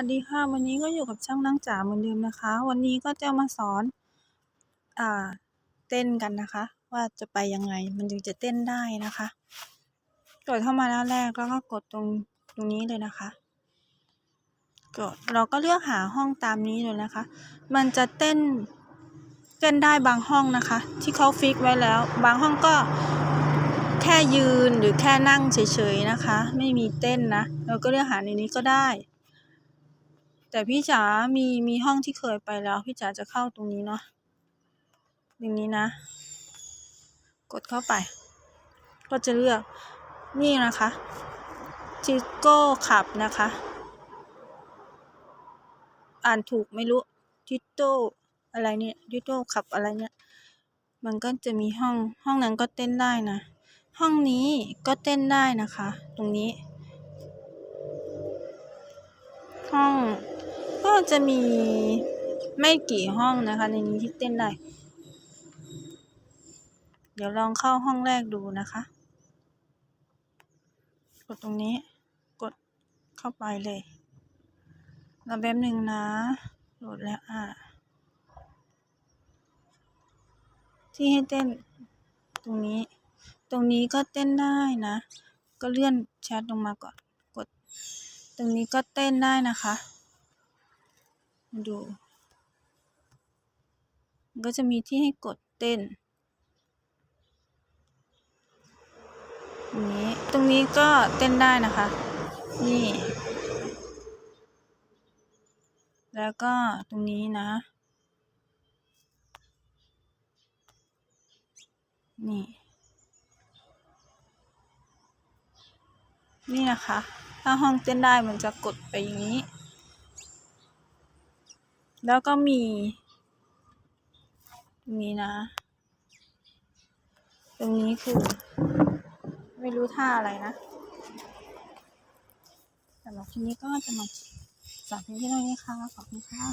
วัสดีค่ะ วันนี้ก็อยู่กับช่างนั่งจ๋าเหมือนเดิมนะคะ วันนี้ก็จะมาสอน อ่า เต้นกันนะคะ ว่าจะไปยังไง มันถึงจะเต้นได้นะคะ กดเข้ามาแล้วแรกแล้วก็กดตรงตรงนี้เลยนะคะ กดเราก็เลือกหาห้องตามนี้เลยนะคะ มันจะเต้น เต้นได้บางห้องนะคะ ที่เขาฟิกไว้แล้ว บางห้องก็แค่ยืนหรือแค่นั่งเฉยๆนะคะ ไม่มีเต้นนะ เราก็เลือกหาในนี้ก็ได้ แต่พี่จ๋ามีมีห้องที่เคยไปแล้วพี่จ๋าจะเข้าตรงนี้เนาะตรงนี้นะ กดเข้าไป ก็จะเลือกนี่นะคะทิโก้ขับนะคะ อ่านถูกไม่รู้ทิโต้อะไรเนี่ยทิโต้ขับอะไรเนี่ย มันก็จะมีห้องห้องนั้นก็เต้นได้นะ ห้องนี้ก็เต้นได้นะคะ ตรงนี้ ห้อง ก็จะมีไม่กี่ห้องนะคะ ในนี้ที่เต้นได้ เดี๋ยวลองเข้าห้องแรกดูนะคะ กดตรงนี้ กดเข้าไปเลยรอแป๊บหนึ่งนะ โหลดแล้วอะ ที่ให้เต้นตรงนี้ ตรงนี้ก็เต้นได้นะ ก็เลื่อนแชทลงมาก่อน กด ตรงนี้ก็เต้นได้นะคะ ดู ก็จะมีที่ให้กดเต้นตรงนี้ตรงนี้ก็เต้นได้นะคะ นี่ แล้วก็ตรงนี้นะ นี่ นี่นะคะ ถ้าห้องเต้นได้มันจะกดไปอย่างนี้ แล้วก็มี ตรงนี้นะ ตรงนี้คือ ไม่รู้ท่าอะไรนะสำหรับทีนี้ก็จะมาสอนเพียงแค่นี้ค่ะ ขอบคุณค่ะ